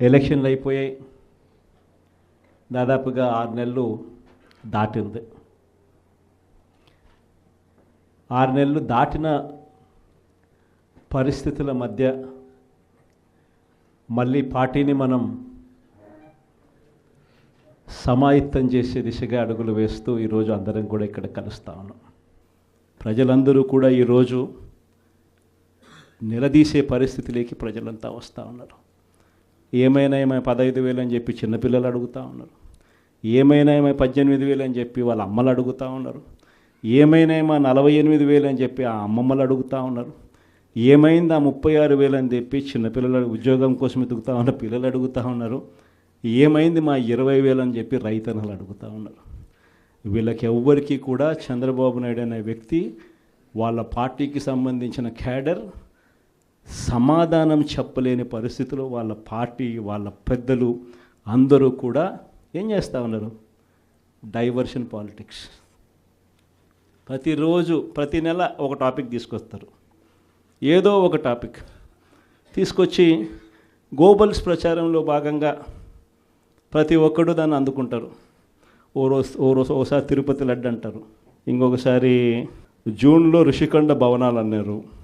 ఎలక్షన్లు అయిపోయాయి. దాదాపుగా ఆరు నెలలు దాటింది. ఆరు నెలలు దాటిన పరిస్థితుల మధ్య మళ్ళీ పార్టీని మనం సమాయత్తం చేసే దిశగా అడుగులు వేస్తూ ఈరోజు అందరం కూడా ఇక్కడ కలుస్తా ఉన్నాం. ప్రజలందరూ కూడా ఈరోజు నిలదీసే పరిస్థితిలోకి ప్రజలంతా వస్తూ ఉన్నారు. ఏమైనా ఏమై పదహైదు వేలు అని చెప్పి చిన్నపిల్లలు అడుగుతూ ఉన్నారు. ఏమైనా ఏమై పద్దెనిమిది వేలు అని చెప్పి వాళ్ళ అమ్మలు అడుగుతూ ఉన్నారు. ఏమైనా ఏమో నలభై ఎనిమిది వేలు అని చెప్పి ఆ అమ్మమ్మలు అడుగుతూ ఉన్నారు. ఏమైంది ఆ ముప్పై ఆరు వేలు అని చెప్పి చిన్నపిల్లల ఉద్యోగం కోసం ఎదుగుతూ ఉన్న పిల్లలు అడుగుతూ ఉన్నారు. ఏమైంది మా ఇరవై వేలు అని చెప్పి రైతన్నలు అడుగుతూ ఉన్నారు. వీళ్ళకి ఎవ్వరికీ కూడా చంద్రబాబు నాయుడు అనే వ్యక్తి వాళ్ళ పార్టీకి సంబంధించిన క్యాడర్ సమాధానం చెప్పలేని పరిస్థితిలో వాళ్ళ పార్టీ వాళ్ళ పెద్దలు అందరూ కూడా ఏం చేస్తూ ఉన్నారు? Diversion politics. ప్రతిరోజు ప్రతి నెల ఒక టాపిక్ తీసుకొస్తారు. ఏదో ఒక టాపిక్. తీసుకొచ్చి గోబల్స్ ప్రచారంలో భాగంగా ప్రతి ఒక్కడు దాన్ని అందుకుంటారు. ఓ రోజు ఓ రోజు ఓసారి తిరుపతి లడ్డు అంటారు. ఇంకొకసారి జూన్లో ఋషికొండ భవనాలు అన్నారు.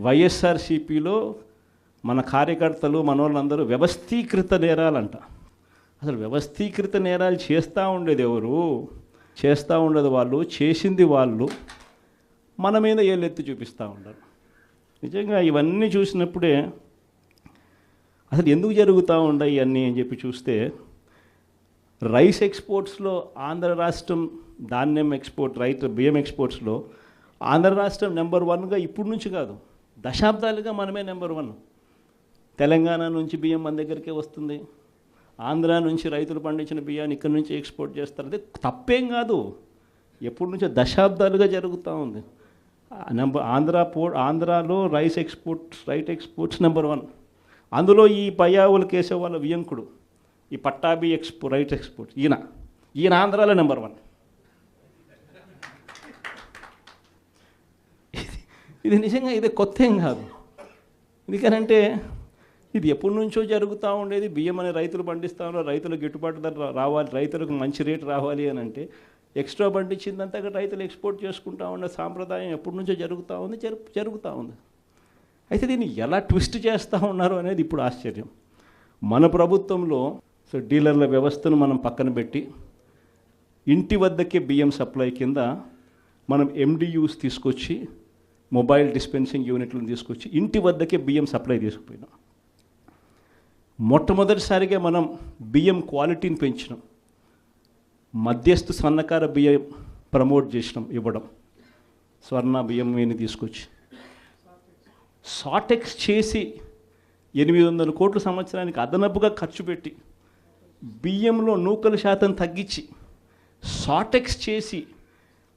వైఎస్ఆర్సీపీలో మన కార్యకర్తలు మనోళ్ళందరూ వ్యవస్థీకృత నేరాలంట. అసలు వ్యవస్థీకృత నేరాలు చేస్తూ ఉండేది ఎవరు? చేస్తూ ఉండేది వాళ్ళు చేసింది వాళ్ళు మన మీద ఏళ్ళెత్తి చూపిస్తూ ఉండరు. నిజంగా ఇవన్నీ చూసినప్పుడే అసలు ఎందుకు జరుగుతూ ఉండయి అన్నీ అని చెప్పి చూస్తే రైస్ ఎక్స్పోర్ట్స్లో ఆంధ్ర రాష్ట్రం ధాన్యం ఎక్స్పోర్ట్ రైట్ బియ్యం ఎక్స్పోర్ట్స్లో ఆంధ్ర రాష్ట్రం నెంబర్ వన్గా ఇప్పుడు నుంచి కాదు. దశాబ్దాలుగా మనమే నెంబర్ వన్. తెలంగాణ నుంచి బియ్యం మన దగ్గరికే వస్తుంది. ఆంధ్ర నుంచి రైతులు పండించిన బియ్యాన్ని ఇక్కడి నుంచి ఎక్స్పోర్ట్ చేస్తారు. అది తప్పేం కాదు. ఎప్పటి నుంచో దశాబ్దాలుగా జరుగుతూ ఉంది. నెంబర్ ఆంధ్ర పో ఆంధ్రాలో rice exports right exports number one. అందులో ఈ పయ్యావుల కేసే వాళ్ళ వియంకుడు. ఈ పట్టాభి ఎక్స్పో రైట్ ఎక్స్పోర్ట్ ఈయన. ఈయన ఆంధ్రాలో నెంబర్ వన్. ఇది- నిజంగా ఇది కొత్త ఏం కాదు. ఎందుకనంటే ఇది ఎప్పటి నుంచో జరుగుతూ ఉండేది. బియ్యం అనే రైతులు పండిస్తా ఉన్నారు. రైతులకు గిట్టుబాటు ధర రావాలి. రైతులకు మంచి రేటు రావాలి అని అంటే ఎక్స్ట్రా పండించిందంతా రైతులు ఎక్స్పోర్ట్ చేసుకుంటా ఉన్న సాంప్రదాయం ఎప్పటి నుంచో జరుగుతూ ఉంది జరుగుతూ ఉంది. అయితే దీన్ని ఎలా ట్విస్ట్ చేస్తూ ఉన్నారు అనేది ఇప్పుడు ఆశ్చర్యం. మన ప్రభుత్వంలో సో డీలర్ల వ్యవస్థను మనం పక్కన పెట్టి ఇంటి వద్దకే బియ్యం సప్లై కింద మనం ఎండియూస్ తీసుకొచ్చి మొబైల్ డిస్పెన్సింగ్ యూనిట్లను తీసుకొచ్చి ఇంటి వద్దకే బియ్యం సప్లై తీసుకుపోయినాం మొట్టమొదటిసారిగా మనం బియ్యం క్వాలిటీని పెంచినాం. మధ్యస్థు సన్నకార బియ్యం ప్రమోట్ చేసినాం ఇవ్వడం. స్వర్ణ బియ్యం అని తీసుకొచ్చి. సాటెక్స్ చేసి ఎనిమిది వందల కోట్ల సంవత్సరానికి అదనపుగా ఖర్చు పెట్టి బియ్యంలో నూకల శాతం తగ్గించి సాటెక్స్ చేసి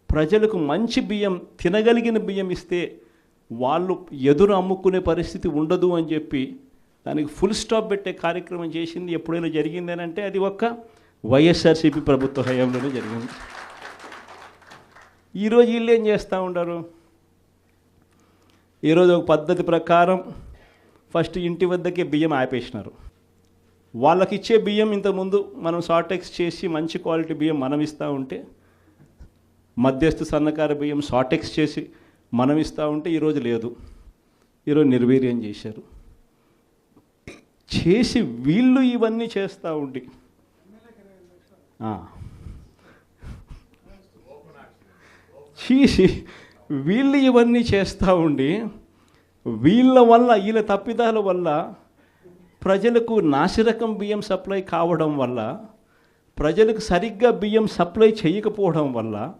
ప్రజలకు మంచి బియ్యం తినగలిగిన బియ్యం ఇస్తే వాళ్ళు ఎదురు అమ్ముకునే పరిస్థితి ఉండదు అని చెప్పి దానికి ఫుల్ స్టాప్ పెట్టే కార్యక్రమం చేసింది ఎప్పుడైనా జరిగిందేనంటే అది ఒక్క వైఎస్ఆర్సీపీ ప్రభుత్వ హయాంలోనే జరిగింది. ఈరోజు వీళ్ళు ఏం చేస్తూ ఉంటారు ఈరోజు ఒక పద్ధతి ప్రకారం ఫస్ట్ ఇంటి వద్దకే బియ్యం ఆపేసినారు. వాళ్ళకి ఇచ్చే బియ్యం ఇంతకుముందు మనం షార్టెక్స్ చేసి మంచి క్వాలిటీ బియ్యం మనం ఇస్తూ ఉంటే మధ్యస్థ సన్నకారు బియ్యం సాటెక్స్ చేసి మనం ఇస్తూ ఉంటే ఈరోజు లేదు. ఈరోజు నిర్వీర్యం చేశారు. చేసి వీళ్ళు ఇవన్నీ చేస్తూ ఉండి. చేసి వీళ్ళు ఇవన్నీ చేస్తూ ఉండి వీళ్ళ వల్ల వీళ్ళ తప్పిదాల వల్ల ప్రజలకు నాసిరకం బియ్యం సప్లై కావడం వల్ల ప్రజలకు సరిగ్గా బియ్యం సప్లై చేయకపోవడం వల్ల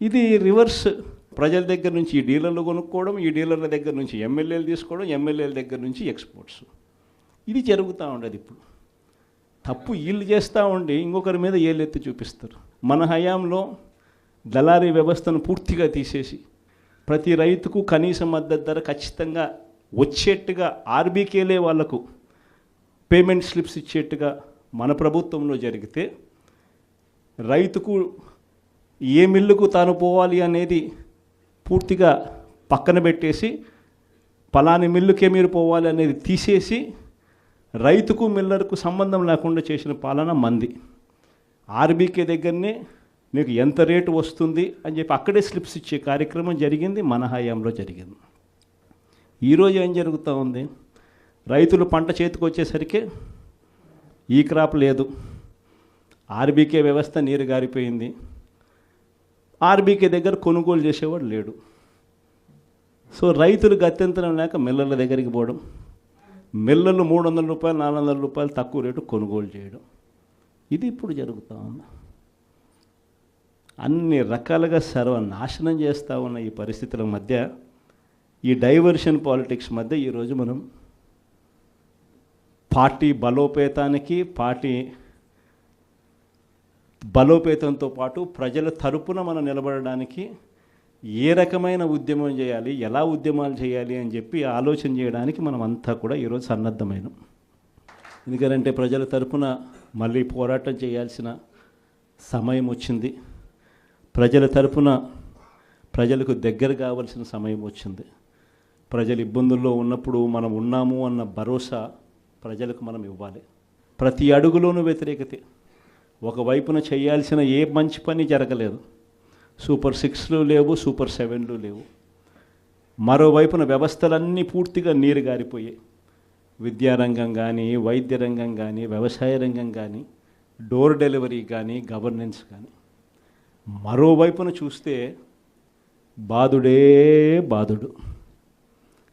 ఇది రివర్స్. ప్రజల దగ్గర నుంచి ఈ డీలర్లు కొనుక్కోవడం ఈ డీలర్ల దగ్గర నుంచి ఎమ్మెల్యేలు తీసుకోవడం ఎమ్మెల్యేల దగ్గర నుంచి ఎక్స్పోర్ట్స్. ఇది జరుగుతూ ఉండదు ఇప్పుడు. తప్పు వీళ్ళు చేస్తూ ఉండి ఇంకొకరి మీద ఏలెత్తి చూపిస్తారు. మన హయాంలో దళారీ వ్యవస్థను పూర్తిగా తీసేసి ప్రతి రైతుకు కనీస మద్దతు ధర ఖచ్చితంగా వచ్చేట్టుగా ఆర్బీకేలే వాళ్ళకు పేమెంట్ స్లిప్స్ ఇచ్చేట్టుగా మన ప్రభుత్వంలో జరిగితే రైతుకు ఏ మిల్లుకు తాను పోవాలి అనేది పూర్తిగా పక్కన పెట్టేసి పలాని మిల్లుకే మీరు పోవాలి అనేది తీసేసి రైతుకు మిల్లర్కు సంబంధం లేకుండా చేసిన పాలన మంది. ఆర్బీకే దగ్గరనే మీకు ఎంత రేటు వస్తుంది అని చెప్పి అక్కడే స్లిప్స్ ఇచ్చే కార్యక్రమం జరిగింది మన హయాంలో జరిగింది ఈరోజు ఏం జరుగుతూ ఉంది? రైతులు పంట చేతికి వచ్చేసరికి ఈ క్రాప్ లేదు. ఆర్బీకే వ్యవస్థ నీరు గారిపోయింది. ఆర్బీకే దగ్గర కొనుగోలు చేసేవాడు లేడు. సో రైతులు గత్యంతరం లేక మిల్లర్ల దగ్గరికి పోవడం మిల్లర్లు మూడు వందల రూపాయలు నాలుగు వందల రూపాయలు తక్కువ రేటు కొనుగోలు చేయడం. ఇది ఇప్పుడు జరుగుతూ ఉంది. అన్ని రకాలుగా సర్వనాశనం చేస్తూ ఉన్న ఈ పరిస్థితుల మధ్య ఈ డైవర్షన్ పాలిటిక్స్ మధ్య ఈరోజు మనం పార్టీ బలోపేతానికి పార్టీ బలోపేతంతో పాటు ప్రజల తరపున మనం నిలబడడానికి ఏ రకమైన ఉద్యమం చేయాలి ఎలా ఉద్యమాలు చేయాలి అని చెప్పి ఆలోచన చేయడానికి మనం అంతా కూడా ఈరోజు సన్నద్ధమైన. ఎందుకంటే ప్రజల తరపున మళ్ళీ పోరాటం చేయాల్సిన సమయం వచ్చింది. ప్రజల తరపున ప్రజలకు దగ్గర కావాల్సిన సమయం వచ్చింది. ప్రజలు ఇబ్బందుల్లో ఉన్నప్పుడు మనం ఉన్నాము అన్న భరోసా ప్రజలకు మనం ఇవ్వాలి. ప్రతి అడుగులోనూ వ్యతిరేకతే. ఒకవైపున చేయాల్సిన ఏ మంచి పని జరగలేదు. సూపర్ సిక్స్లు లేవు సూపర్ సెవెన్లు లేవు. మరోవైపున వ్యవస్థలన్నీ పూర్తిగా నీరు గారిపోయాయి. విద్యారంగం కానీ వైద్య రంగం కానీ వ్యవసాయ రంగం కానీ డోర్ డెలివరీ కానీ గవర్నెన్స్ కానీ మరోవైపున చూస్తే బాధుడే బాధుడు.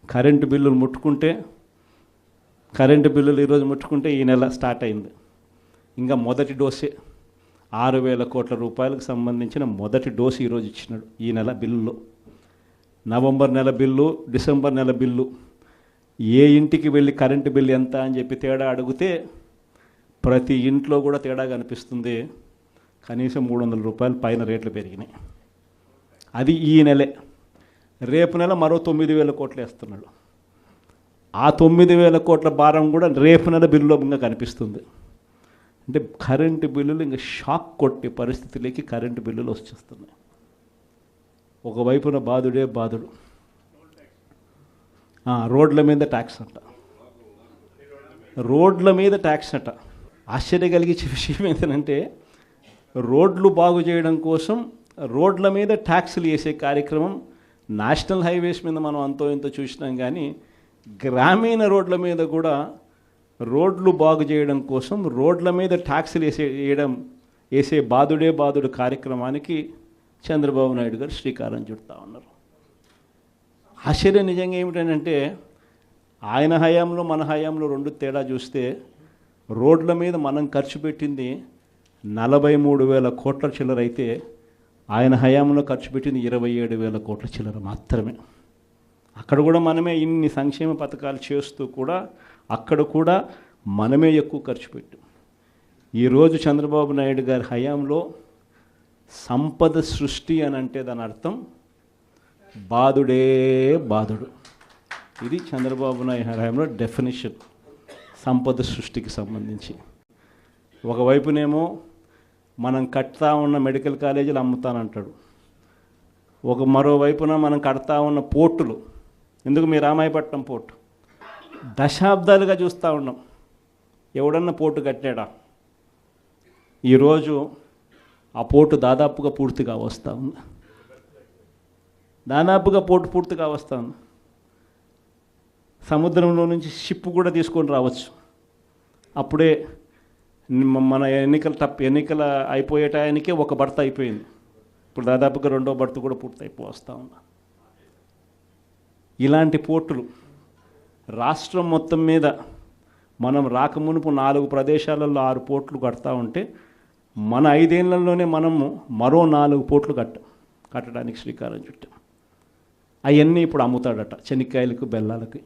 కరెంటు బిల్లులు ముట్టుకుంటే కరెంటు బిల్లులు ఈరోజు ముట్టుకుంటే ఈ నెల స్టార్ట్ అయింది. ఇంకా మొదటి డోసే. ఆరు వేల కోట్ల రూపాయలకు సంబంధించిన మొదటి డోసు ఈరోజు ఇచ్చినాడు ఈ నెల బిల్లులో. నవంబర్ నెల బిల్లు డిసెంబర్ నెల బిల్లు. ఏ ఇంటికి వెళ్ళి కరెంటు బిల్లు ఎంత అని చెప్పి తేడా అడిగితే ప్రతి ఇంట్లో కూడా తేడా కనిపిస్తుంది కనీసం మూడు వందల రూపాయలు పైన రేట్లు పెరిగినాయి. అది ఈ నెలే. రేపు నెల మరో తొమ్మిది వేల కోట్లు వేస్తున్నాడు. ఆ తొమ్మిది వేల కోట్ల భారం కూడా రేపు నెల బిల్లులో ఇంకా కనిపిస్తుంది. అంటే కరెంటు బిల్లులు ఇంకా షాక్ కొట్టే పరిస్థితులకి కరెంటు బిల్లులు వచ్చేస్తున్నాయి. ఒకవైపున బాధుడే బాధుడు. రోడ్ల మీద ట్యాక్స్ అంట. రోడ్ల మీద ట్యాక్స్ అట. ఆశ్చర్య కలిగించే విషయం ఏంటంటే రోడ్లు బాగు చేయడం కోసం రోడ్ల మీద ట్యాక్స్లు వేసే కార్యక్రమం నేషనల్ హైవేస్ మీద మనం అంతో ఇంతో చూసినాం కానీ గ్రామీణ రోడ్ల మీద కూడా రోడ్లు బాగు చేయడం కోసం రోడ్ల మీద ట్యాక్సులు వేసే వేయడం వేసే బాధుడే బాధుడు కార్యక్రమానికి చంద్రబాబు నాయుడు గారు శ్రీకారం చుడతా ఉన్నారు. ఆశ్చర్యం నిజంగా ఏమిటంటే ఆయన హయాంలో మన హయాంలో రెండు తేడా చూస్తే రోడ్ల మీద మనం ఖర్చు పెట్టింది నలభై మూడు వేల కోట్ల చిల్లర అయితే ఆయన హయాంలో ఖర్చు పెట్టింది ఇరవై ఏడు వేల కోట్ల చిల్లర మాత్రమే. అక్కడ కూడా మనమే ఇన్ని సంక్షేమ పథకాలు చేస్తూ కూడా అక్కడ కూడా మనమే ఎక్కువ ఖర్చు పెట్టాం. ఈరోజు చంద్రబాబు నాయుడు గారి హయాంలో సంపద సృష్టి అని అంటే దాని అర్థం బాధుడే బాధుడు. ఇది చంద్రబాబు నాయుడు హయాంలో డెఫినేషన్ సంపద సృష్టికి సంబంధించి. ఒకవైపునేమో మనం కడతా ఉన్న మెడికల్ కాలేజీలు అమ్ముతానంటాడు. ఒక మరోవైపున మనం కడతా ఉన్న పోర్టులు. ఎందుకు మీ రామాయపట్నం పోర్టు? దశాబ్దాలుగా చూస్తూ ఉన్నాం. ఎవడన్నా పోటు కట్టాడా? ఈరోజు ఆ పోటు దాదాపుగా పూర్తిగా వస్తూ ఉంది. దాదాపుగా పోటు పూర్తిగా వస్తూ ఉంది. సముద్రంలో నుంచి షిప్ కూడా తీసుకొని రావచ్చు. అప్పుడే మన ఎన్నికలు తప్ప ఎన్నికల అయిపోయే టయానికే ఒక భర్త అయిపోయింది. ఇప్పుడు దాదాపుగా రెండో భర్త కూడా పూర్తి అయిపో వస్తూ ఉన్నా ఇలాంటి పోర్టులు రాష్ట్రం మొత్తం మీద మనం రాకమునుపు నాలుగు ప్రదేశాలలో ఆరు పోర్ట్లు కడతా ఉంటే మన ఐదేళ్ళలోనే మనము మరో నాలుగు పోట్లు కట్ట కట్టడానికి శ్రీకారం చుట్టాం. అవన్నీ ఇప్పుడు అమ్ముతాడట చెనిక్కాయలకు బెల్లాలకి.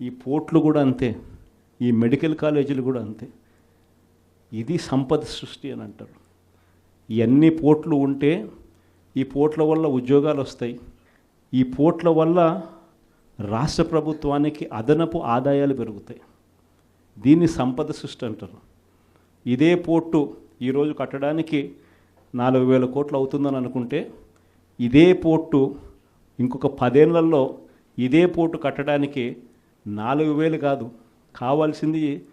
ఈ పోర్ట్లు కూడా అంతే ఈ మెడికల్ కాలేజీలు కూడా అంతే. ఇది సంపద సృష్టి అని అంటారు. ఇవన్నీ పోర్ట్లు ఉంటే ఈ పోర్ట్ల వల్ల ఉద్యోగాలు వస్తాయి. ఈ పోర్ట్ల వల్ల రాష్ట్ర ప్రభుత్వానికి అదనపు ఆదాయాలు పెరుగుతాయి. దీన్ని సంపద సృష్టి అంటారు. ఇదే పోర్టు ఈరోజు కట్టడానికి నాలుగు వేల కోట్లు అవుతుందని అనుకుంటే ఇదే పోర్టు ఇంకొక పదేళ్ళలో ఇదే పోర్టు కట్టడానికి నాలుగు వేలు కాదు కావాల్సింది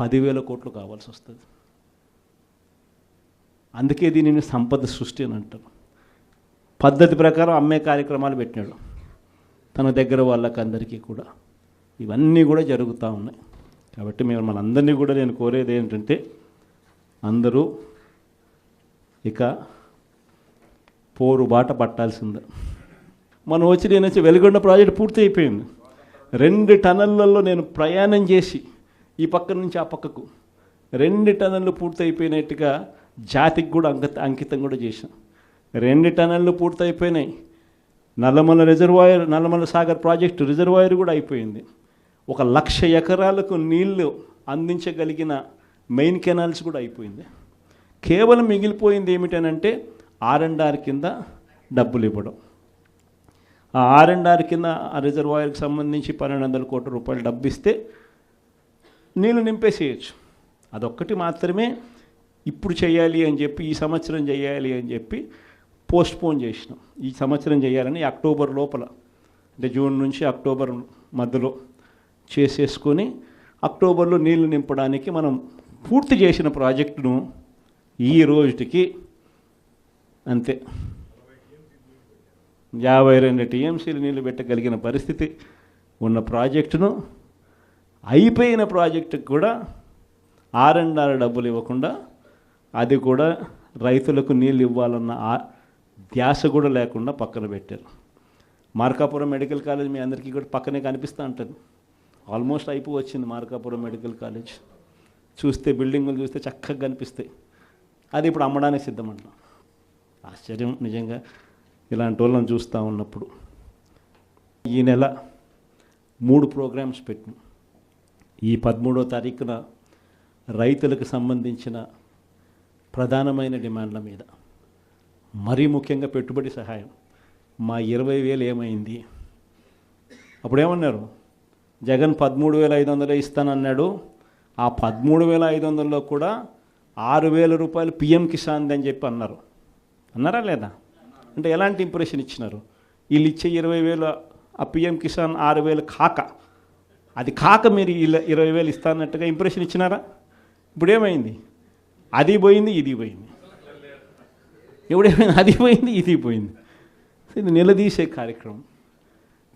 పదివేల కోట్లు కావాల్సి వస్తుంది. అందుకే దీనిని సంపద సృష్టి అని అంటారు. పద్ధతి ప్రకారం అమ్మే కార్యక్రమాలు పెట్టినాడు. తన దగ్గర వాళ్ళకందరికీ కూడా. ఇవన్నీ కూడా జరుగుతూ ఉన్నాయి. కాబట్టి మేము మనందరినీ కూడా నేను కోరేది ఏంటంటే అందరూ ఇక పోరు బాట పట్టాల్సిందే. మనం వచ్చి నేను వచ్చి వెలుగొండ ప్రాజెక్ట్ పూర్తి అయిపోయింది. రెండు టనళ్ళల్లో నేను ప్రయాణం చేసి ఈ పక్క నుంచి ఆ పక్కకు రెండు టనళ్ళు పూర్తి అయిపోయినట్టుగా జాతికి కూడా అంకితం కూడా చేశాం రెండు టనళ్ళు పూర్తయిపోయినాయి. Nallamala reservoir Nallamala Sagar project reservoir కూడా అయిపోయింది. ఒక లక్ష ఎకరాలకు నీళ్ళు అందించగలిగిన మెయిన్ కెనాల్స్ కూడా అయిపోయింది. కేవలం మిగిలిపోయింది ఏమిటనంటే ఆర్ అండ్ ఆర్ కింద డబ్బులు ఇవ్వడం. ఆ ఆర్ అండ్ ఆర్ కింద ఆ రిజర్వాయర్కి సంబంధించి పన్నెండు వందల కోట్ల రూపాయలు డబ్బు ఇస్తే నీళ్ళు నింపేసేయచ్చు. అదొక్కటి మాత్రమే ఇప్పుడు చేయాలి అని చెప్పి ఈ సంవత్సరం చేయాలి అని చెప్పి పోస్ట్ పోన్ చేసినాం. ఈ సంవత్సరం చేయాలని అక్టోబర్ లోపల అంటే జూన్ నుంచి అక్టోబర్ మధ్యలో చేసేసుకొని అక్టోబర్లో నీళ్ళు నింపడానికి మనం పూర్తి చేసిన ప్రాజెక్టును ఈ రోజుకి అంతే. యాభై రెండు టీఎంసీలు నీళ్ళు పెట్టగలిగిన పరిస్థితి ఉన్న ప్రాజెక్టును అయిపోయిన ప్రాజెక్టుకు కూడా ఆర్ అండ్ ఆర్ డబ్బులు ఇవ్వకుండా అది కూడా రైతులకు నీళ్ళు ఇవ్వాలన్న ఆ ధ్యాస కూడా లేకుండా పక్కన పెట్టారు. మార్కాపురం మెడికల్ కాలేజ్ మీ అందరికీ కూడా పక్కనే కనిపిస్తూ ఉంటుంది. ఆల్మోస్ట్ అయిపో వచ్చింది మార్కాపురం మెడికల్ కాలేజ్. చూస్తే బిల్డింగులు చూస్తే చక్కగా కనిపిస్తాయి. అది ఇప్పుడు అమ్మడానికి సిద్ధమంటున్నాం. ఆశ్చర్యం నిజంగా ఇలాంటి వాళ్ళని చూస్తూ ఉన్నప్పుడు. ఈ నెల మూడు ప్రోగ్రామ్స్ పెట్టిన. ఈ పదమూడో తారీఖున రైతులకు సంబంధించిన ప్రధానమైన డిమాండ్ల మీద. మరీ ముఖ్యంగా పెట్టుబడి సహాయం. మా ఇరవై వేలు ఏమైంది? అప్పుడు ఏమన్నారు జగన్ పదమూడు వేల ఐదు వందలు ఇస్తానన్నాడు. ఆ పదమూడు వేల ఐదు వందల్లో కూడా ఆరు వేల రూపాయలు పిఎం కిసాన్ అని చెప్పి అన్నారు. అన్నారా లేదా? అంటే ఎలాంటి ఇంప్రెషన్ ఇచ్చినారు? వీళ్ళు ఇచ్చే ఇరవై వేలు ఆ పిఎం కిసాన్ ఆరు వేలు కాక. అది కాక మీరు ఇలా ఇరవై వేలు ఇస్తానట్టుగా ఇంప్రెషన్ ఇచ్చినారా? ఇప్పుడు ఏమైంది అది పోయింది ఇది పోయింది. ఎప్పుడేమైంది అది పోయింది ఇది పోయింది ఇది నిలదీసే కార్యక్రమం.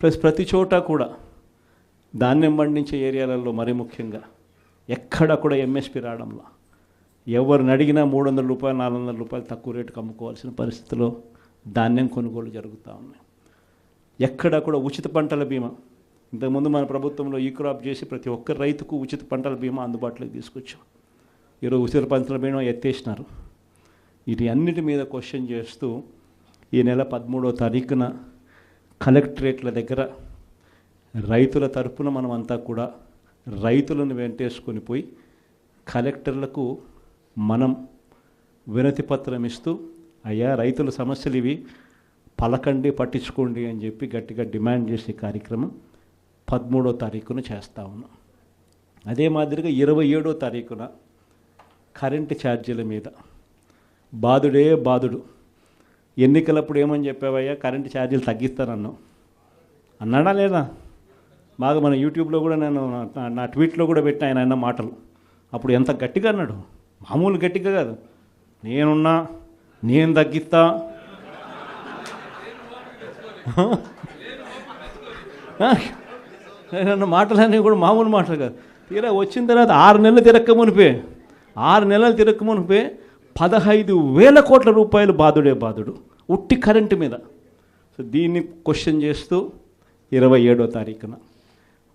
ప్లస్ ప్రతి చోట కూడా ధాన్యం పండించే ఏరియాలలో మరీ ముఖ్యంగా ఎక్కడ కూడా ఎంఎస్పి రావడంలో ఎవరిని అడిగినా మూడు వందల రూపాయలు నాలుగు వందల రూపాయలు తక్కువ రేటుకి అమ్ముకోవాల్సిన పరిస్థితిలో ధాన్యం కొనుగోలు జరుగుతూ ఉన్నాయి. ఎక్కడ కూడా ఉచిత పంటల బీమా ఇంతకుముందు మన ప్రభుత్వంలో ఈ క్రాప్ చేసి ప్రతి ఒక్క రైతుకు ఉచిత పంటల బీమా అందుబాటులోకి తీసుకొచ్చాం. ఈరోజు ఉచిత పంటల బీమా ఎత్తేసినారు. వీటి అన్నిటి మీద క్వశ్చన్ చేస్తూ ఈ నెల పదమూడవ తారీఖున కలెక్టరేట్ల దగ్గర రైతుల తరపున మనమంతా కూడా రైతులను వెంటేసుకొని పోయి కలెక్టర్లకు మనం వినతి పత్రం ఇస్తూ అయ్యా రైతుల సమస్యలు ఇవి పలకండి పట్టించుకోండి అని చెప్పి గట్టిగా డిమాండ్ చేసే కార్యక్రమం పదమూడో తారీఖున చేస్తా ఉన్నాం. అదే మాదిరిగా ఇరవై ఏడో తారీఖున కరెంటు ఛార్జీల మీద బాధుడే బాధుడు. ఎన్నికలప్పుడు ఏమని చెప్పావయ్యా? కరెంటు ఛార్జీలు తగ్గిస్తానన్నావు. అన్నాడా లేదా? బాగా మన యూట్యూబ్లో కూడా నేను నా- నా ట్వీట్లో కూడా పెట్టిన ఆయన అన్న మాటలు. అప్పుడు ఎంత గట్టిగా అన్నాడు? మామూలు గట్టిగా కాదు. నేనున్నా నేను తగ్గిస్తా. అన్న మాటలన్నీ కూడా మామూలు మాటలు కాదు. తీరా వచ్చిన తర్వాత ఆరు నెలలు తిరక్క మునిపే. ఆరు నెలలు తిరక్క మునిపే. పదహైదు వేల కోట్ల రూపాయలు బాధుడే బాధుడు. ఉట్టి కరెంటు మీద. సో దీన్ని క్వశ్చన్ చేస్తూ ఇరవై ఏడో తారీఖున.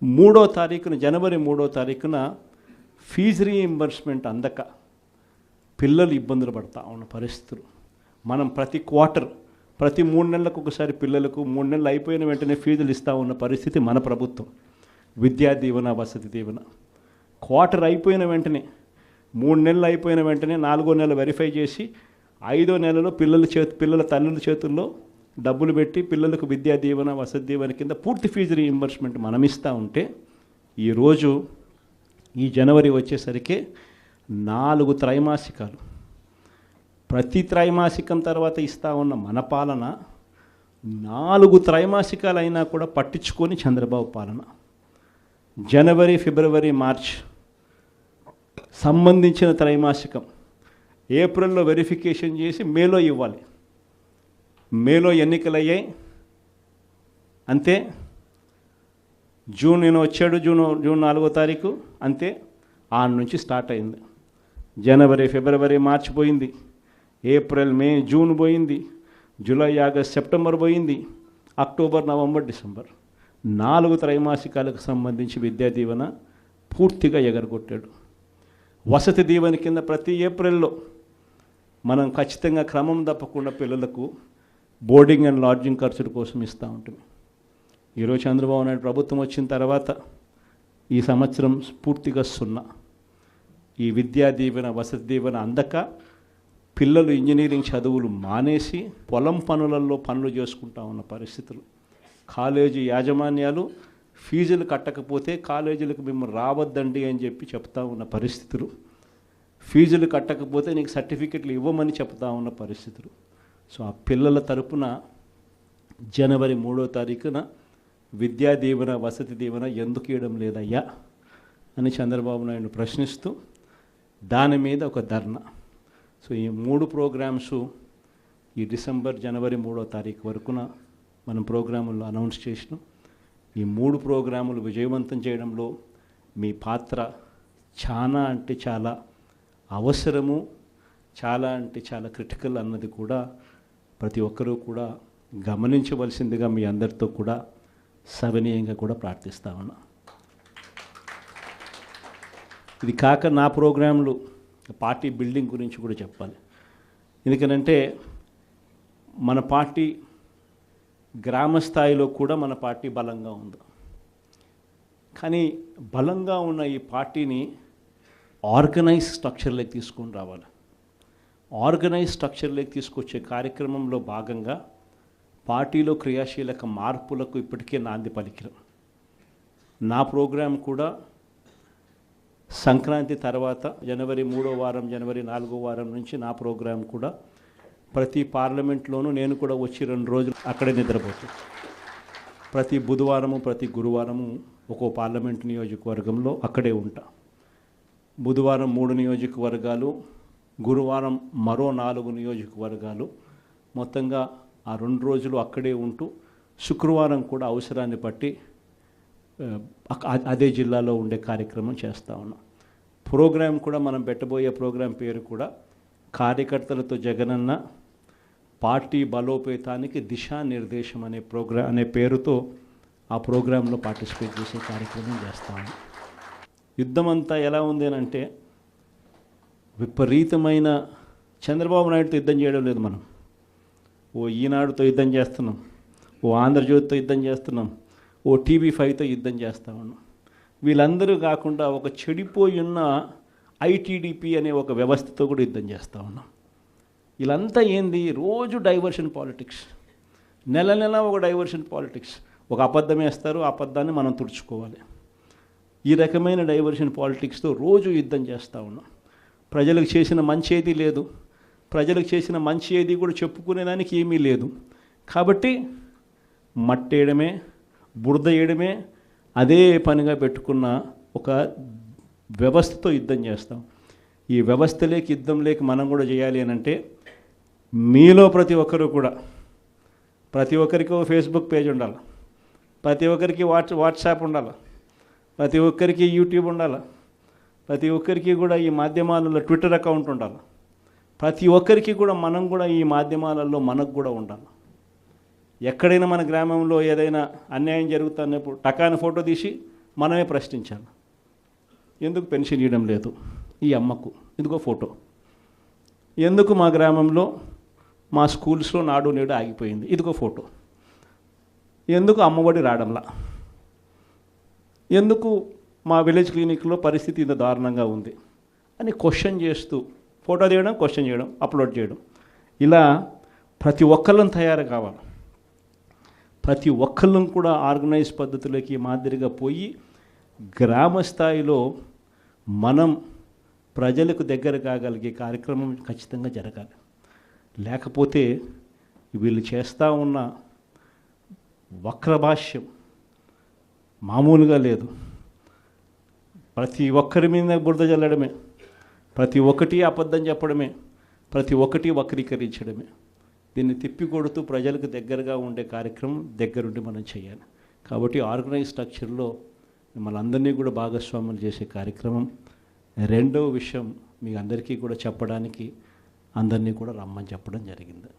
మూడో తారీఖున జనవరి మూడో తారీఖున ఫీజు రీఇంబర్స్మెంట్ అందక పిల్లలు ఇబ్బందులు పడతా ఉన్న పరిస్థితులు. మనం ప్రతి క్వార్టర్ ప్రతి మూడు నెలలకు ఒకసారి పిల్లలకు మూడు నెలలు అయిపోయిన వెంటనే ఫీజులు ఇస్తూ ఉన్న పరిస్థితి మన ప్రభుత్వం. విద్యా దీవెన వసతి దీవెన. క్వార్టర్ అయిపోయిన వెంటనే మూడు నెలలు అయిపోయిన వెంటనే నాలుగో నెల వెరిఫై చేసి ఐదో నెలలో పిల్లల చేతి పిల్లల తల్లుల చేతుల్లో డబ్బులు పెట్టి పిల్లలకు విద్యా దీవెన వసతి దీవెన కింద పూర్తి ఫీజు రీఇంబర్స్మెంట్ మనం ఇస్తూ ఉంటే ఈరోజు ఈ జనవరి వచ్చేసరికి నాలుగు త్రైమాసికాలు. ప్రతి త్రైమాసికం తర్వాత ఇస్తా ఉన్న మన పాలన నాలుగు త్రైమాసికాలు అయినా కూడా పట్టించుకొని చంద్రబాబు పాలన. జనవరి ఫిబ్రవరి మార్చ్ సంబంధించిన త్రైమాసికం. ఏప్రిల్లో వెరిఫికేషన్ చేసి మేలో ఇవ్వాలి. మేలో ఎన్నికలు అయ్యాయి అంతే. జూన్ నేను వచ్చాడు జూన్ జూన్ నాలుగో తారీఖు. అంతే. ఆ నుంచి స్టార్ట్ అయింది. జనవరి ఫిబ్రవరి మార్చ్ పోయింది. ఏప్రిల్ మే జూన్ పోయింది. జూలై ఆగస్ట్ సెప్టెంబర్ పోయింది. October November December. నాలుగు త్రైమాసికాలకు సంబంధించి విద్యా దీవెన పూర్తిగా ఎగరగొట్టాడు. వసతి దీవెన కింద ప్రతి ఏప్రిల్లో మనం ఖచ్చితంగా క్రమం తప్పకుండా పిల్లలకు బోర్డింగ్ అండ్ లాడ్జింగ్ ఖర్చుల కోసం ఇస్తూ ఉంటుంది ఈరోజు చంద్రబాబు నాయుడు ప్రభుత్వం వచ్చిన తర్వాత ఈ సంవత్సరం పూర్తిగా సున్నా. ఈ విద్యా దీవెన వసతి దీవెన అందక పిల్లలు ఇంజనీరింగ్ చదువులు మానేసి పొలం పనులలో పనులు చేసుకుంటా ఉన్న పరిస్థితులు. కాలేజీ యాజమాన్యాలు ఫీజులు కట్టకపోతే కాలేజీలకు మిమ్మల్ని రావద్దండి అని చెప్పి చెప్తా ఉన్న పరిస్థితులు. ఫీజులు కట్టకపోతే నీకు సర్టిఫికెట్లు ఇవ్వమని చెప్తా ఉన్న పరిస్థితులు. సో ఆ పిల్లల తరపున జనవరి మూడో తారీఖున విద్యా దీవెన వసతి దీవెన ఎందుకు ఇవ్వడం లేదయ్యా అని చంద్రబాబు నాయుడు ప్రశ్నిస్తూ దాని మీద ఒక ధర్నా. సో ఈ మూడు ప్రోగ్రామ్స్ ఈ డిసెంబర్ జనవరి మూడో తారీఖు వరకున మనం ప్రోగ్రాముల్లో అనౌన్స్ చేసినాం. ఈ మూడు ప్రోగ్రాములు విజయవంతం చేయడంలో మీ పాత్ర చాలా అంటే చాలా అవసరము చాలా అంటే చాలా క్రిటికల్ అన్నది కూడా ప్రతి ఒక్కరూ కూడా గమనించవలసిందిగా మీ అందరితో కూడా సవినీయంగా కూడా ప్రార్థిస్తా ఉన్నా. ఇది కాక నా ప్రోగ్రాంలు పార్టీ బిల్డింగ్ గురించి కూడా చెప్పాలి. ఎందుకనంటే మన పార్టీ గ్రామ స్థాయిలో కూడా మన పార్టీ బలంగా ఉంది. కానీ బలంగా ఉన్న ఈ పార్టీని ఆర్గనైజ్ స్ట్రక్చర్లోకి తీసుకొని రావాలి. ఆర్గనైజ్ స్ట్రక్చర్లోకి తీసుకొచ్చే కార్యక్రమంలో భాగంగా పార్టీలో క్రియాశీలక మార్పులకు ఇప్పటికే నాంది పలికిరం. నా ప్రోగ్రాం కూడా సంక్రాంతి తర్వాత జనవరి మూడో వారం జనవరి నాలుగో వారం నుంచి నా ప్రోగ్రాం కూడా ప్రతి పార్లమెంట్లోనూ నేను కూడా వచ్చి రెండు రోజులు అక్కడే నిద్రపోతాను ప్రతి బుధవారము ప్రతి గురువారము ఒక్కో పార్లమెంట్ నియోజకవర్గంలో అక్కడే ఉంటా. బుధవారం మూడు నియోజకవర్గాలు గురువారం మరో నాలుగు నియోజకవర్గాలు. మొత్తంగా ఆ రెండు రోజులు అక్కడే ఉంటూ శుక్రవారం కూడా అవసరాన్ని బట్టి అదే జిల్లాలో ఉండే కార్యక్రమం చేస్తూ ఉన్నాం. ప్రోగ్రాం కూడా మనం పెట్టబోయే ప్రోగ్రాం పేరు కూడా కార్యకర్తలతో జగనన్న పార్టీ బలోపేతానికి దిశానిర్దేశం అనే ప్రోగ్రామ్ అనే పేరుతో ఆ ప్రోగ్రాంలో పార్టిసిపేట్ చేసే కార్యక్రమం చేస్తాము యుద్ధం అంతా ఎలా ఉంది అని అంటే విపరీతమైన చంద్రబాబు నాయుడుతో యుద్ధం చేయడం లేదు మనం. ఓ ఈనాడుతో యుద్ధం చేస్తున్నాం. ఓ ఆంధ్రజ్యోతితో యుద్ధం చేస్తున్నాం. ఓ టీవీ ఫైవ్తో యుద్ధం చేస్తా ఉన్నాం. వీళ్ళందరూ కాకుండా ఒక చెడిపోయి ఉన్న ఐటీడీపీ అనే ఒక వ్యవస్థతో కూడా యుద్ధం చేస్తూ ఉన్నాం. వీళ్ళంతా ఏంది? రోజు డైవర్షన్ పాలిటిక్స్. నెల నెల ఒక డైవర్షన్ పాలిటిక్స్. ఒక అబద్ధం వేస్తారు ఆ అబద్ధాన్ని మనం తుడుచుకోవాలి. ఈ రకమైన డైవర్షన్ పాలిటిక్స్తో రోజు యుద్ధం చేస్తూ ఉన్నాం. ప్రజలకు చేసిన మంచి ఏది లేదు. ప్రజలకు చేసిన మంచి ఏది కూడా చెప్పుకునేదానికి ఏమీ లేదు. కాబట్టి మట్టేయడమే బురద వేయడమే అదే పనిగా పెట్టుకున్న ఒక వ్యవస్థతో యుద్ధం చేస్తాం. ఈ వ్యవస్థ లేక యుద్ధం లేక మనం కూడా చేయాలి అని అంటే మీలో ప్రతి ఒక్కరూ కూడా ప్రతి ఒక్కరికి ఫేస్బుక్ పేజ్ ఉండాలి. ప్రతి ఒక్కరికి వాట్స్ వాట్సాప్ ఉండాలి. ప్రతి ఒక్కరికి యూట్యూబ్ ఉండాలి. ప్రతి ఒక్కరికి కూడా ఈ మాధ్యమాలలో ట్విట్టర్ అకౌంట్ ఉండాలి. ప్రతి ఒక్కరికి కూడా మనం కూడా ఈ మాధ్యమాలలో మనకు కూడా ఉండాలి. ఎక్కడైనా మన గ్రామంలో ఏదైనా అన్యాయం జరుగుతున్నప్పుడు టకాని ఫోటో తీసి మనమే ప్రశ్నించాలి. ఎందుకు పెన్షన్ ఇవ్వడం లేదు? ఈ అమ్మకు ఇదిగో ఫోటో. ఎందుకు మా గ్రామంలో మా స్కూల్స్లో నాడు నేడు ఆగిపోయింది. ఇదిగో ఫోటో. ఎందుకు అమ్మఒడి రావడంలా? ఎందుకు మా విలేజ్ క్లినిక్లో పరిస్థితి ఇంత దారుణంగా ఉంది? అని క్వశ్చన్ చేస్తూ ఫోటో తీయడం క్వశ్చన్ చేయడం అప్లోడ్ చేయడం. ఇలా ప్రతి ఒక్కళ్ళం తయారు కావాలి. ప్రతి ఒక్కళ్ళం కూడా ఆర్గనైజ్ పద్ధతిలోకి మాదిరిగా పోయి గ్రామ స్థాయిలో మనం ప్రజలకు దగ్గర కాగలిగే కార్యక్రమం ఖచ్చితంగా జరగాలి. లేకపోతే వీళ్ళు చేస్తూ ఉన్న వక్రభాష్యం మామూలుగా లేదు. ప్రతి ఒక్కరి మీద బురద చల్లడమే ప్రతి ఒక్కటి అబద్ధం చెప్పడమే. ప్రతి ఒక్కటి వక్రీకరించడమే. దీన్ని తిప్పికొడుతూ ప్రజలకు దగ్గరగా ఉండే కార్యక్రమం దగ్గరుండి మనం చేయాలి. కాబట్టి ఆర్గనైజ్ స్ట్రక్చర్లో మిమ్మల్ని అందరినీ కూడా భాగస్వాములు చేసే కార్యక్రమం. రెండవ విషయం మీ అందరికీ కూడా చెప్పడానికి అందరినీ కూడా రమ్మని చెప్పడం జరిగింది.